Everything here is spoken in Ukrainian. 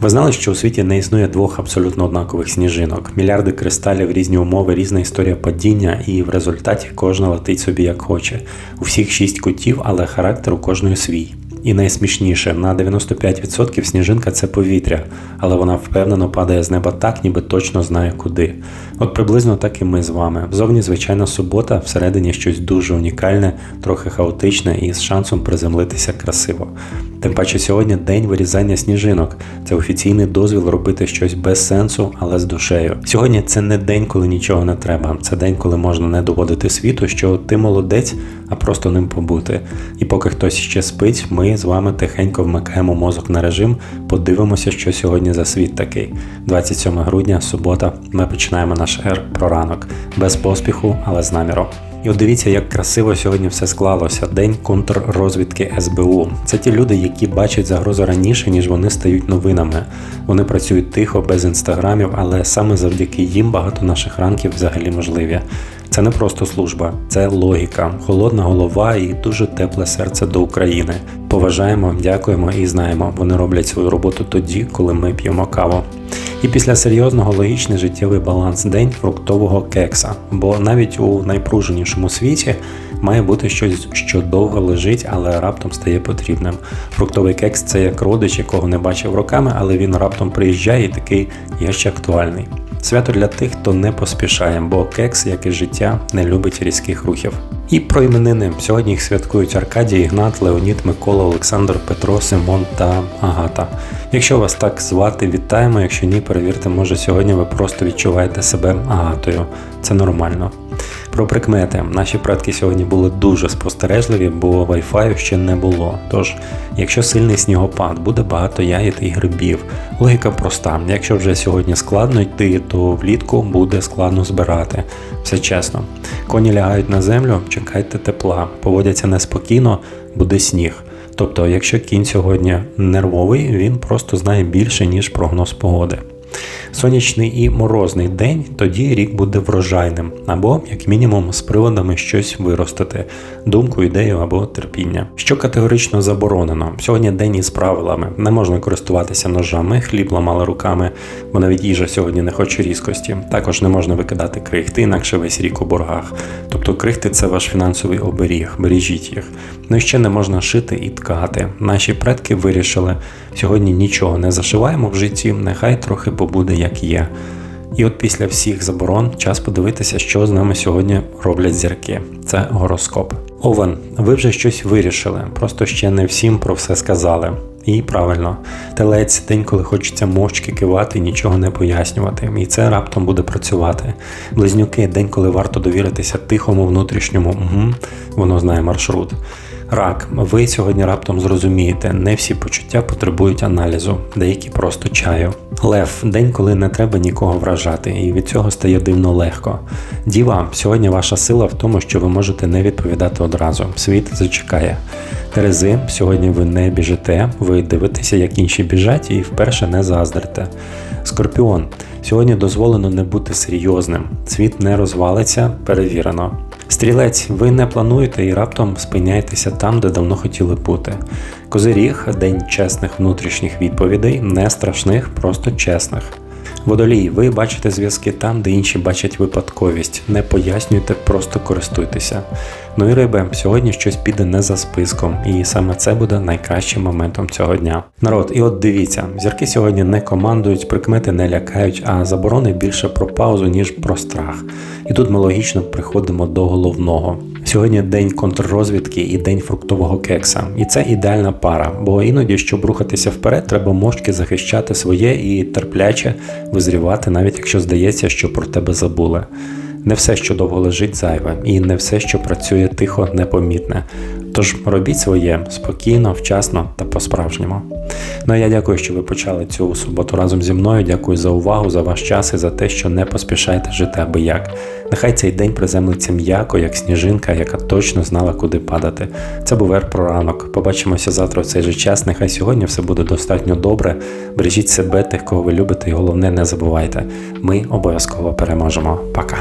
Ви знали, що у світі не існує двох абсолютно однакових сніжинок, мільярди кристалів, різні умови, різна історія падіння, і в результаті кожна летить собі як хоче. У всіх шість кутів, але характер у кожної свій. І найсмішніше, на 95% сніжинка це повітря, але вона впевнено падає з неба так, ніби точно знає куди. От приблизно так і ми з вами. Зовні звичайна субота, всередині щось дуже унікальне, трохи хаотичне і з шансом приземлитися красиво. Тим паче сьогодні день вирізання сніжинок. Це офіційний дозвіл робити щось без сенсу, але з душею. Сьогодні це не день, коли нічого не треба. Це день, коли можна не доводити світу, що ти молодець, а просто ним побути. І поки хтось ще спить, ми з вами тихенько вмикаємо мозок на режим, подивимося, що сьогодні за світ такий. 27 грудня, субота. Ми починаємо наш ер про ранок без поспіху, але з наміром. І от дивіться, як красиво сьогодні все склалося. День контррозвідки СБУ. Це ті люди, які бачать загрозу раніше, ніж вони стають новинами. Вони працюють тихо, без інстаграмів, але саме завдяки їм багато наших ранків взагалі можливі. Це не просто служба, це логіка, холодна голова і дуже тепле серце до України. Поважаємо, дякуємо і знаємо, вони роблять свою роботу тоді, коли ми п'ємо каву. І після серйозного логічний життєвий баланс день фруктового кекса, бо навіть у найпруженішому світі має бути щось, що довго лежить, але раптом стає потрібним. Фруктовий кекс це як родич, якого не бачив роками, але він раптом приїжджає і такий є ще актуальний. Свято для тих, хто не поспішає, бо кекс, як і життя, не любить різких рухів. І про іменини сьогодні їх святкують Аркадій, Ігнат, Леонід, Микола, Олександр, Петро, Симон та Агата. Якщо вас так звати, вітаємо. Якщо ні, перевірте, може сьогодні ви просто відчуваєте себе агатою. Це нормально. Про прикмети. Наші предки сьогодні були дуже спостережливі, бо Wi-Fi ще не було. Тож, якщо сильний снігопад, буде багато ягід і грибів. Логіка проста. Якщо вже сьогодні складно йти, то влітку буде складно збирати. Все чесно. Коні лягають на землю, чекайте тепла, поводяться неспокійно, буде сніг. Тобто, якщо кінь сьогодні нервовий, він просто знає більше, ніж прогноз погоди. Сонячний і морозний день, тоді рік буде врожайним, або, як мінімум, з приводами щось виростити, думку, ідею або терпіння. Що категорично заборонено. Сьогодні день із правилами. Не можна користуватися ножами, хліб ламали руками, бо навіть їжа сьогодні не хоче різкості. Також не можна викидати крихти, інакше весь рік у боргах. Тобто крихти це ваш фінансовий оберіг, бережіть їх. Ну і ще не можна шити і ткати. Наші предки вирішили, сьогодні нічого не зашиваємо в житті, нехай трохи побуде як є. І от після всіх заборон час подивитися, що з нами сьогодні роблять зірки. Це гороскоп. Овен, ви вже щось вирішили, просто ще не всім про все сказали. І правильно, телець день, коли хочеться мовчки кивати і нічого не пояснювати, і це раптом буде працювати. Близнюки день, коли варто довіритися тихому внутрішньому, угу, воно знає маршрут. Рак, ви сьогодні раптом зрозумієте, не всі почуття потребують аналізу, деякі просто чаю. Лев день, коли не треба нікого вражати, і від цього стає дивно легко. Діва, сьогодні ваша сила в тому, що ви можете не відповідати одразу. Світ зачекає. Терези, сьогодні ви не біжите, ви дивитеся, як інші біжать, і вперше не заздрите. Скорпіон, сьогодні дозволено не бути серйозним. Світ не розвалиться, перевірено. Стрілець, ви не плануєте і раптом спиняєтеся там, де давно хотіли бути. Козиріг день чесних внутрішніх відповідей, не страшних, просто чесних. Водолій, ви бачите зв'язки там, де інші бачать випадковість. Не пояснюйте, просто користуйтеся. Ну і риби, сьогодні щось піде не за списком, і саме це буде найкращим моментом цього дня. Народ, і от дивіться, зірки сьогодні не командують, прикмети не лякають, а заборони більше про паузу, ніж про страх. І тут ми логічно приходимо до головного. Сьогодні день контррозвідки і день фруктового кекса. І це ідеальна пара, бо іноді, щоб рухатися вперед, треба мовчки захищати своє і терпляче визрівати, навіть якщо здається, що про тебе забули. Не все, що довго лежить, зайве, і не все, що працює тихо, непомітне. Тож робіть своє спокійно, вчасно та по-справжньому. Ну а я дякую, що ви почали цю суботу разом зі мною. Дякую за увагу, за ваш час і за те, що не поспішаєте жити аби як. Нехай цей день приземлиться м'яко, як сніжинка, яка точно знала, куди падати. Це був Ер про ранок. Побачимося завтра в цей же час. Нехай сьогодні все буде достатньо добре. Бережіть себе, тих, кого ви любите, і головне, не забувайте. Ми обов'язково переможемо. Пока.